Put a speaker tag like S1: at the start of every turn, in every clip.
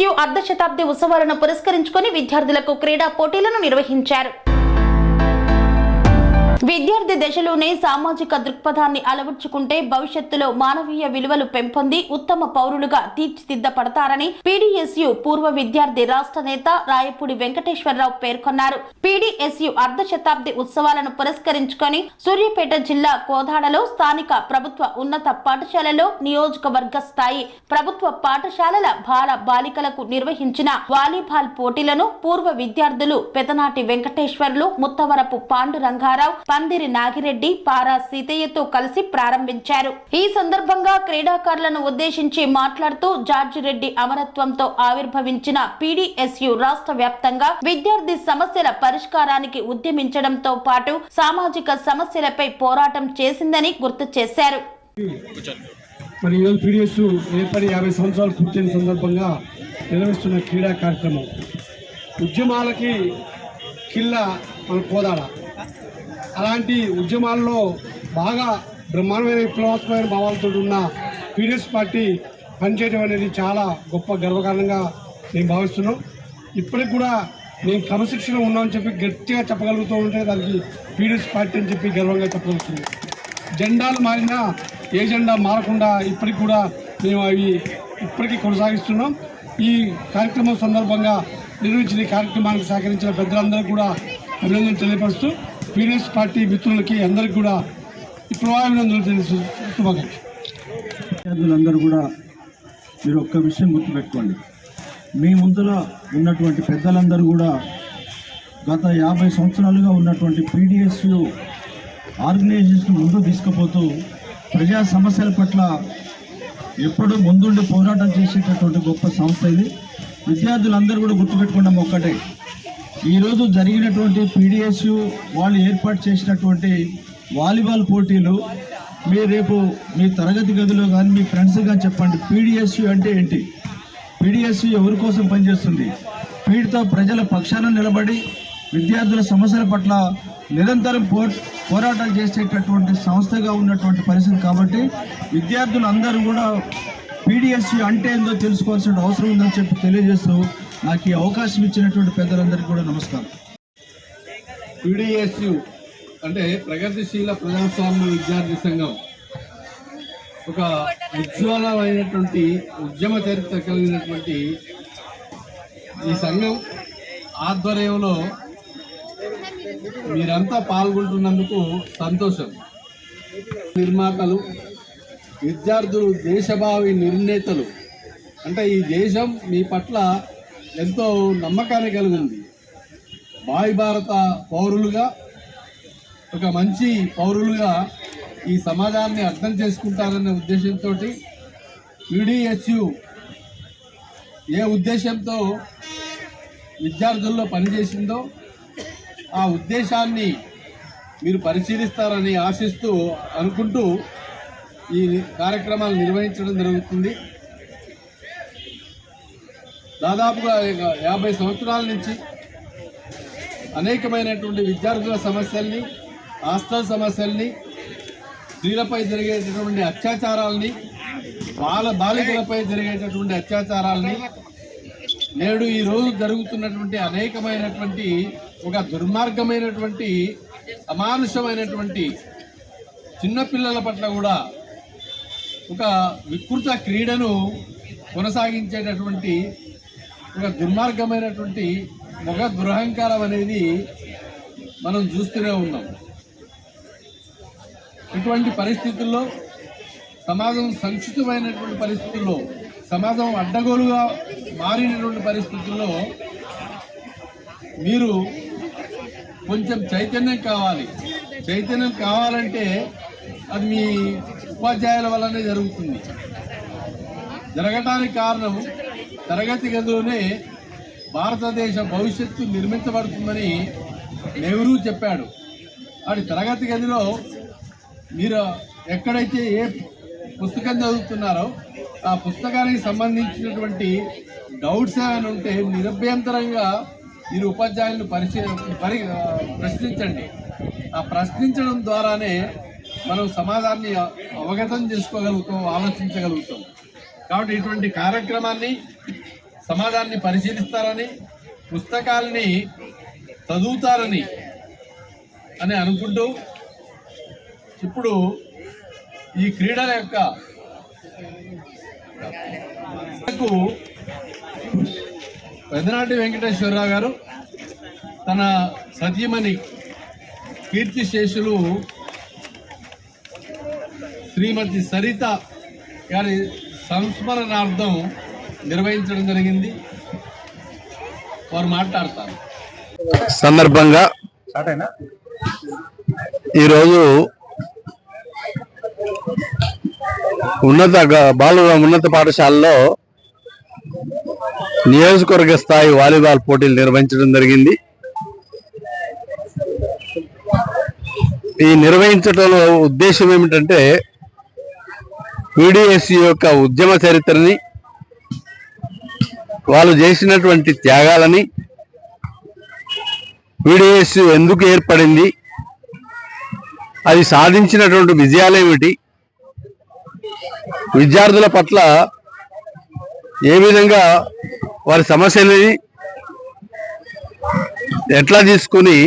S1: SU అర్ధ శతాబ్ది ఉత్సవాలను పురస్కరించుకుని విద్యార్థులకు క్రీడా పోటీలను నిర్వహించారు. విద్యార్థి దశలోనే సామాజిక దృక్పథాన్ని అలవర్చుకుంటే భవిష్యత్తులో మానవీయ విలువలు పెంపొంది ఉత్తమ పౌరులుగా తీర్చిదిద్దపడతారని పీడీఎస్యు పూర్వ విద్యార్థి రాష్ట్ర నేత రాయపూడి వెంకటేశ్వరరావు పేర్కొన్నారు. పీడీఎస్యు అర్ధ శతాబ్ది ఉత్సవాలను పురస్కరించుకొని సూర్యాపేట జిల్లా కోదాడలో స్థానిక ప్రభుత్వ ఉన్నత పాఠశాలలో నియోజకవర్గ స్థాయి ప్రభుత్వ పాఠశాలల బాల బాలికలకు నిర్వహించిన వాలీబాల్ పోటీలను పూర్వ విద్యార్థులు పెదనాటి వెంకటేశ్వర్లు ముత్తవరపు పాండురంగారావు పందిరి నాగిరెడ్డి పారా సీతయ్యతో కలిసి ప్రారంభించారు. ఈ సందర్భంగా క్రీడాకారులను ఉద్దేశించి మాట్లాడుతూ జార్జి రెడ్డి అమరత్వంతో ఆవిర్భవించిన పీడీఎస్యు రాష్ట్ర వ్యాప్తంగా విద్యార్థి సమస్యల పరిష్కారానికి ఉద్యమించడంతో పాటు సామాజిక సమస్యలపై పోరాటం చేసిందని గుర్తు చేశారు.
S2: మరి ఈరోజు పీడిఎస్ ఏర్పడి యాభై సంవత్సరాలు పూర్తయిన సందర్భంగా నిర్వహిస్తున్న క్రీడా కార్యక్రమం. ఉద్యమాలకి కిల్ల మన కోదాడ అలాంటి ఉద్యమాల్లో బాగా బ్రహ్మాండమైన విప్లవాత్మకమైన భావాలతో ఉన్న పీడిఎస్ పార్టీ పనిచేయడం అనేది చాలా గొప్ప గర్వకారణంగా నేను భావిస్తున్నాం ఇప్పటికి కూడా నేను క్రమశిక్షణ ఉన్నామని చెప్పి గట్టిగా చెప్పగలుగుతూ ఉంటే దానికి పీడిఎస్ పార్టీ అని చెప్పి గర్వంగా చెప్పగలుగుతుంది జెండాలు మారినా ఏ జెండా మారకుండా ఇప్పటికి కూడా మేము అవి ఇప్పటికీ కొనసాగిస్తున్నాం. ఈ కార్యక్రమం సందర్భంగా నిర్వహించిన ఈ కార్యక్రమానికి సహకరించిన పెద్దలందరూ కూడా అభినందన తెలియపరుస్తూ పీడిఎస్ పార్టీ మిత్రులకి అందరికీ కూడా ఇప్పుడు తెలుసు.
S3: విద్యార్థులందరూ కూడా మీరు ఒక్క విషయం గుర్తుపెట్టుకోండి. మీ ముందులో ఉన్నటువంటి పెద్దలందరూ కూడా గత యాభై సంవత్సరాలుగా ఉన్నటువంటి పీడిఎస్ ఆర్గనైజేషన్ ముందు తీసుకుపోతూ ప్రజా సమస్యల పట్ల ఎప్పుడూ ముందుండి పోరాటం చేసేటటువంటి గొప్ప సంస్థ ఇది. విద్యార్థులందరూ కూడా గుర్తుపెట్టుకోవడం ఒక్కటే. ఈరోజు జరిగినటువంటి పీడిఎస్ వాళ్ళు ఏర్పాటు చేసినటువంటి వాలీబాల్ పోటీలు మీరు రేపు మీ తరగతి గదిలో కానీ మీ ఫ్రెండ్స్ కానీ చెప్పండి పీడిఎస్యు అంటే ఏంటి? పీడిఎస్యు ఎవరి కోసం పనిచేస్తుంది? పీడితో ప్రజల పక్షాన నిలబడి విద్యార్థుల సమస్యల పట్ల నిరంతరం పో పోరాటాలు చేసేటటువంటి సంస్థగా ఉన్నటువంటి పరిస్థితి కాబట్టి విద్యార్థులు అందరూ కూడా పీడిఎస్యు అంటే ఏందో తెలుసుకోవాల్సిన అవసరం ఉందని చెప్పి తెలియజేస్తూ నాకు ఈ అవకాశం ఇచ్చినటువంటి పెద్దలందరికీ కూడా నమస్కారం.
S2: పీడిఎస్యు అంటే ప్రగతిశీల ప్రజాస్వామ్య విద్యార్థి సంఘం. ఒక ఉజ్వలమైనటువంటి ఉద్యమ చరిత్ర కలిగినటువంటి ఈ సంఘం ఆధ్వర్యంలో మీరంతా పాల్గొంటున్నందుకు సంతోషం. నిర్మాతలు విద్యార్థులు దేశభావి నిర్ణేతలు. అంటే ఈ దేశం మీ పట్ల ఎంతో నమ్మకాన్ని కలిగి ఉంది భారత పౌరులుగా ఒక మంచి పౌరులుగా ఈ సమాజాన్ని అర్థం చేసుకుంటారనే ఉద్దేశంతో యూడిఎస్యు ఏ ఉద్దేశంతో విద్యార్థుల్లో పనిచేసిందో ఆ ఉద్దేశాన్ని మీరు పరిశీలిస్తారని ఆశిస్తూ అనుకుంటూ ఈ కార్యక్రమాలు నిర్వహించడం జరుగుతుంది. దాదాపుగా యాభై సంవత్సరాల నుంచి అనేకమైనటువంటి విద్యార్థుల సమస్యల్ని హాస్టల్ సమస్యల్ని స్త్రీలపై జరిగేటటువంటి అత్యాచారాలని బాల బాలికలపై జరిగేటటువంటి అత్యాచారాలని నేడు ఈ రోజు జరుగుతున్నటువంటి అనేకమైనటువంటి ఒక దుర్మార్గమైనటువంటి అమానుషమైనటువంటి చిన్నపిల్లల పట్ల కూడా ఒక వికృత క్రీడను కొనసాగించేటటువంటి ఒక దుర్మార్గమైనటువంటి మొగ దురహంకారం అనేది మనం చూస్తూనే ఉన్నాం. ఇటువంటి పరిస్థితుల్లో సమాజం సంక్షిప్తమైనటువంటి పరిస్థితుల్లో సమాజం అడ్డగోలుగా మారినటువంటి పరిస్థితుల్లో మీరు కొంచెం చైతన్యం కావాలి. చైతన్యం కావాలంటే అది మీ ఉపాధ్యాయుల వల్లనే జరుగుతుంది. జరగటానికి కారణం తరగతి గదిలోనే భారతదేశ భవిష్యత్తు నిర్మించబడుతుందని నెహ్రూ చెప్పాడు. అది తరగతి గదిలో మీరు ఎక్కడైతే ఏ పుస్తకం చదువుతున్నారో ఆ పుస్తకానికి సంబంధించినటువంటి డౌట్స్ ఏమైనా ఉంటే నిరభ్యంతరంగా మీరు ఉపాధ్యాయులను పరిశీ పరి ప్రశ్నించండి. ఆ ప్రశ్నించడం ద్వారానే మనం సమాజాన్ని అవగతం చేసుకోగలుగుతాం ఆలోచించగలుగుతాం. కాబట్టి ఇటువంటి కార్యక్రమాన్ని
S4: సమాజాన్ని పరిశీలిస్తారని పుస్తకాలని చదువుతారని అని అనుకుంటూ ఇప్పుడు ఈ క్రీడల యొక్క కు పెదనాటి వెంకటేశ్వరరావు గారు తన సతీమణి కీర్తి శేషులు శ్రీమతి సరిత గారి సంస్మరణార్థం నిర్వహించడం జరిగింది. వారు మాట్లాడతారు.
S2: సందర్భంగా ఈరోజు ఉన్నత బాలుర ఉన్నత పాఠశాలలో నియోజకవర్గ స్థాయి వాలీబాల్ పోటీలు నిర్వహించడం జరిగింది. ఈ నిర్వహించడంలో ఉద్దేశం ఏమిటంటే పీడిఎస్ యొక్క ఉద్యమ చరిత్రని వాళ్ళు చేసినటువంటి త్యాగాలని పీడిఎస్ ఎందుకు ఏర్పడింది అది సాధించినటువంటి విజయాలు ఏమిటి విద్యార్థుల పట్ల ఏ విధంగా వారి సమస్యలని ఎట్లా తీసుకుని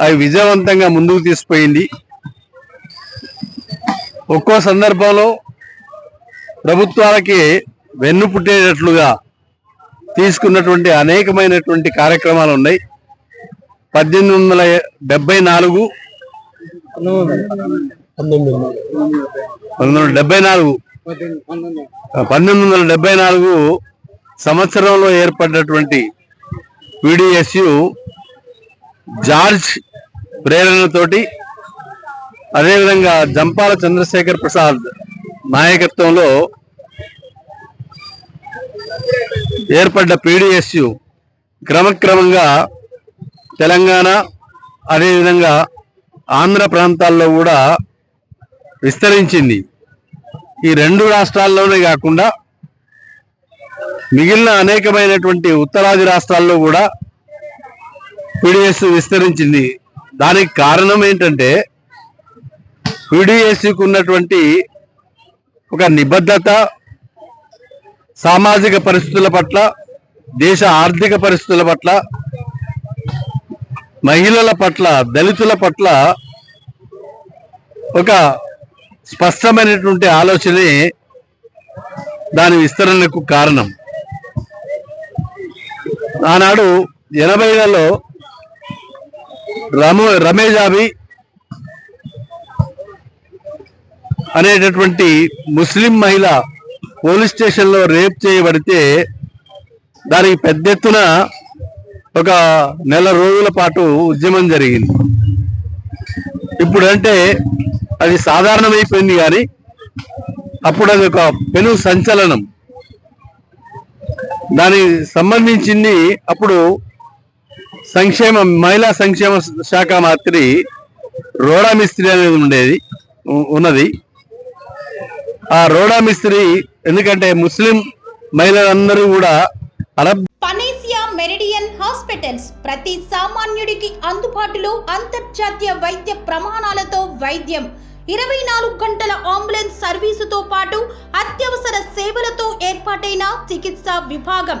S2: అవి విజయవంతంగా ముందుకు తీసుకుపోయింది. ఒక్కో సందర్భంలో ప్రభుత్వాలకి వెన్ను పుట్టేటట్లుగా తీసుకున్నటువంటి అనేకమైనటువంటి కార్యక్రమాలు ఉన్నాయి. పద్దెనిమిది వందల డెబ్బై నాలుగు పంతొమ్మిది వందల డెబ్బై నాలుగు. పంతొమ్మిది వందల డెబ్బై నాలుగు సంవత్సరంలో ఏర్పడినటువంటి విడిఎస్యు జార్జ్ ప్రేరణతోటి అదేవిధంగా జంపాల చంద్రశేఖర్ ప్రసాద్ నాయకత్వంలో ఏర్పడ్డ పీడిఎస్యు క్రమక్రమంగా తెలంగాణ అదేవిధంగా ఆంధ్ర ప్రాంతాల్లో కూడా విస్తరించింది. ఈ రెండు రాష్ట్రాల్లోనే కాకుండా మిగిలిన అనేకమైనటువంటి ఉత్తరాది రాష్ట్రాల్లో కూడా పీడిఎస్ విస్తరించింది. దానికి కారణం ఏంటంటే పీడిఎస్కి ఉన్నటువంటి ఒక నిబద్ధత సామాజిక పరిస్థితుల పట్ల దేశ ఆర్థిక పరిస్థితుల పట్ల మహిళల పట్ల దళితుల పట్ల ఒక స్పష్టమైనటువంటి ఆలోచనే దాని విస్తరణకు కారణం. ఆనాడు ఎనభైలలో రమో రమేజాబి అనేటటువంటి ముస్లిం మహిళ పోలీస్ స్టేషన్లో రేప్ చేయబడితే దానికి పెద్ద ఎత్తున ఒక నెల రోజుల పాటు ఉద్యమం జరిగింది. ఇప్పుడంటే అది సాధారణమైపోయింది కానీ అప్పుడు అది ఒక పెను సంచలనం. దానికి సంబంధించింది అప్పుడు సంక్షేమ మహిళా సంక్షేమ శాఖ మంత్రి రోడా మిస్త్రి అనేది ఉండేది ఉన్నది. ఆ రోడా మిస్త్రి ఎందుకంటే ముస్లిం మహిళలందరూ కూడా అరబ్
S1: పనేసియా మెరిడియన్ హాస్పిటల్స్ ప్రతి సామాన్యుడికి అందుబాటులో అంతర్జాతీయ వైద్య ప్రమాణాలతో వైద్యం. ఇరవై నాలుగు గంటల అంబులెన్స్ సర్వీసుతో పాటు అత్యవసర సేవలతో ఏర్పాటైన చికిత్సా విభాగం.